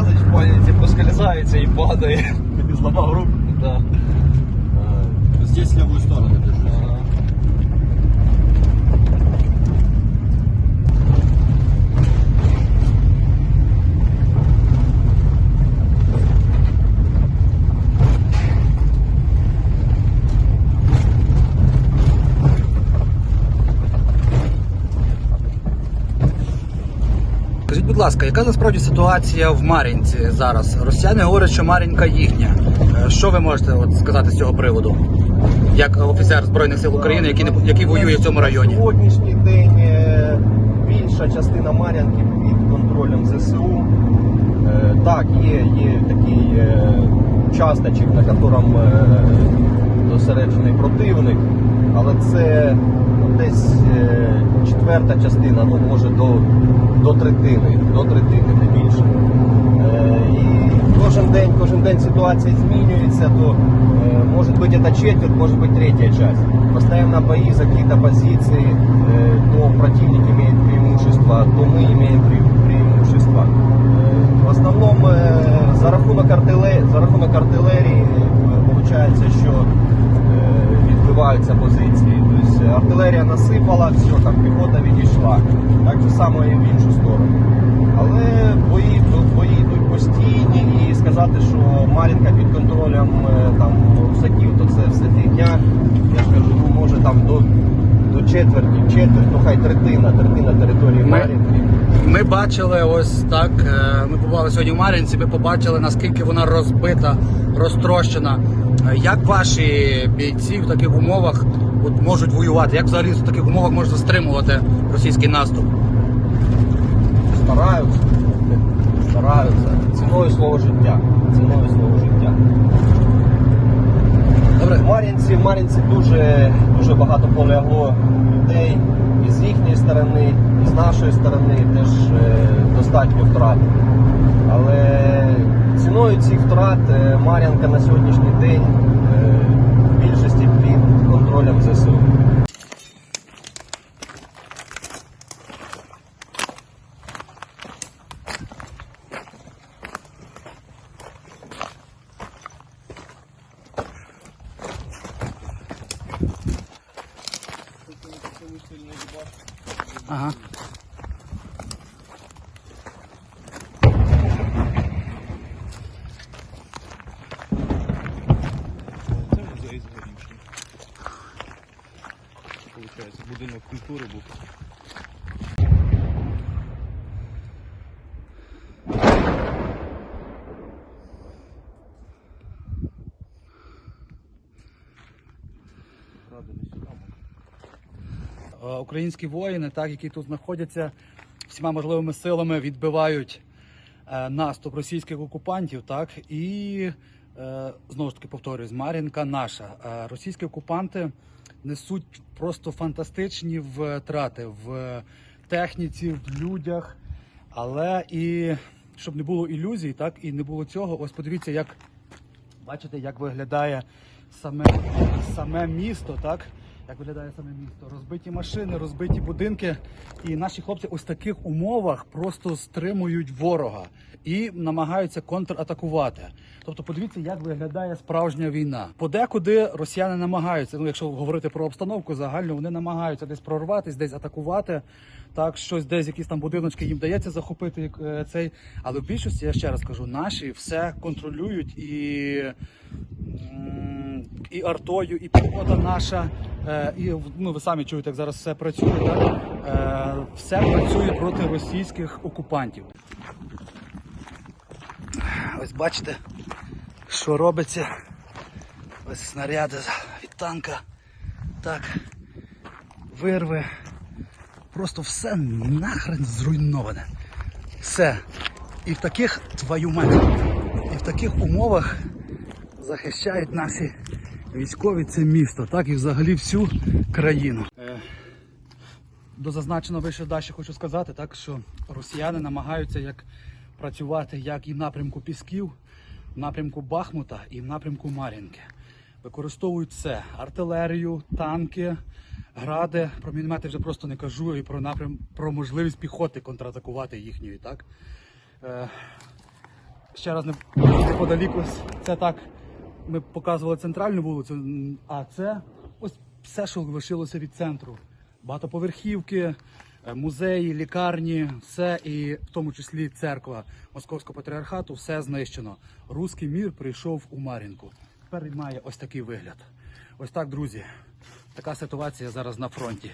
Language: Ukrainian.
лазить в панике, типу, поскользается и падает. И сломал руку. Да. Е, здесь в левую сторону бежит. Будь ласка, яка насправді ситуація в Мар'їнці зараз? Росіяни говорять, що Мар'їнка їхня. Е, Що ви можете от сказати з цього приводу? Як офіцер Збройних сил України, який не який воює в цьому районі? Сьогоднішній день е, більша частина Мар'янки під контролем ЗСУ. Е, Так, є, є такий часточок, на якому зосереджений противник, але це десь е, четверта частина, ну може до, до третини, до третини, не більше. Е, І кожен день, кожен день ситуація змінюється, то э, может быть это четверть, может быть третья часть. Постоянно бои за какие-то позиции, э, то противник имеет преимущество, то мы имеем пре- преимущество. Э, В основном э, за рахунок артилерії, за рахунок артилерії виходить, що е, відбиваються позиції. Артилерія насипала, все, там піхота відійшла. Так же само і в іншу сторону. Але бої, бої йдуть постійні і сказати, що Мар'їнка під контролем е, там русаків, то це все фігня. Я ж кажу, ну може там до, до четверті, четверть, ну хай третина, третина території Мар'їнки. Ми бачили ось так. е, Ми побували сьогодні в Мар'їнці. Ми побачили наскільки вона розбита, розтрощена. Е, Як ваші бійці в таких умовах от, можуть воювати? Як взагалі в таких умовах можна стримувати російський наступ? Стараються, стараються. Ціною свого життя. Ціною свого життя. Добре, В Мар'їнці, в Мар'їнці дуже, дуже багато полягло людей і з їхньої сторони, і з нашої сторони теж е, достатньо втрат. Але ціною цих втрат е, Мар'янка на сьогоднішній день е, в більшості під контролем ЗСУ. ага. Будинок культури був. Українські воїни, так, які тут знаходяться, всіма можливими силами відбивають е, наступ російських окупантів, так, і знову ж таки повторюсь, Мар'їнка наша. Е, російські окупанти несуть просто фантастичні втрати в техніці, в людях, але і щоб не було ілюзій, так, і не було цього, ось подивіться, як бачите, як виглядає саме, саме місто, так? Як виглядає саме місто? Розбиті машини, розбиті будинки. І наші хлопці ось в таких умовах просто стримують ворога і намагаються контратакувати. Тобто, подивіться, як виглядає справжня війна. Подекуди росіяни намагаються, ну якщо говорити про обстановку загально, вони намагаються десь прорватися, десь атакувати. Так, щось десь якісь там будиночки їм дається захопити е, цей. Але в більшості, я ще раз кажу, наші все контролюють і, і артою, і піхота наша. Е, І ну, ви самі чуєте, як зараз все працює. Так? Е, Все працює проти російських окупантів. Ось бачите, що робиться. Ось снаряди від танка. Так, вирви. Просто все нахрен зруйноване. Все. І в таких твою мать, і в таких умовах захищають наші військові це місто, так і взагалі всю країну. До зазначеного вище далі хочу сказати, так що росіяни намагаються як працювати як і в напрямку Пісків, в напрямку Бахмута і в напрямку Мар'їнки. Використовують все: артилерію, танки, гради. Про міномети вже просто не кажу і про напрям про можливість піхоти контратакувати їхньої. Так? Е, ще раз не- неподалік ось це так. Ми показували центральну вулицю, а це ось все, що лишилося від центру. Багатоповерхівки, е, музеї, лікарні, все, і в тому числі церква Московського патріархату, все знищено. Руський мір прийшов у Мар'їнку. Тепер він має ось такий вигляд. Ось так, друзі. Така ситуація зараз на фронті.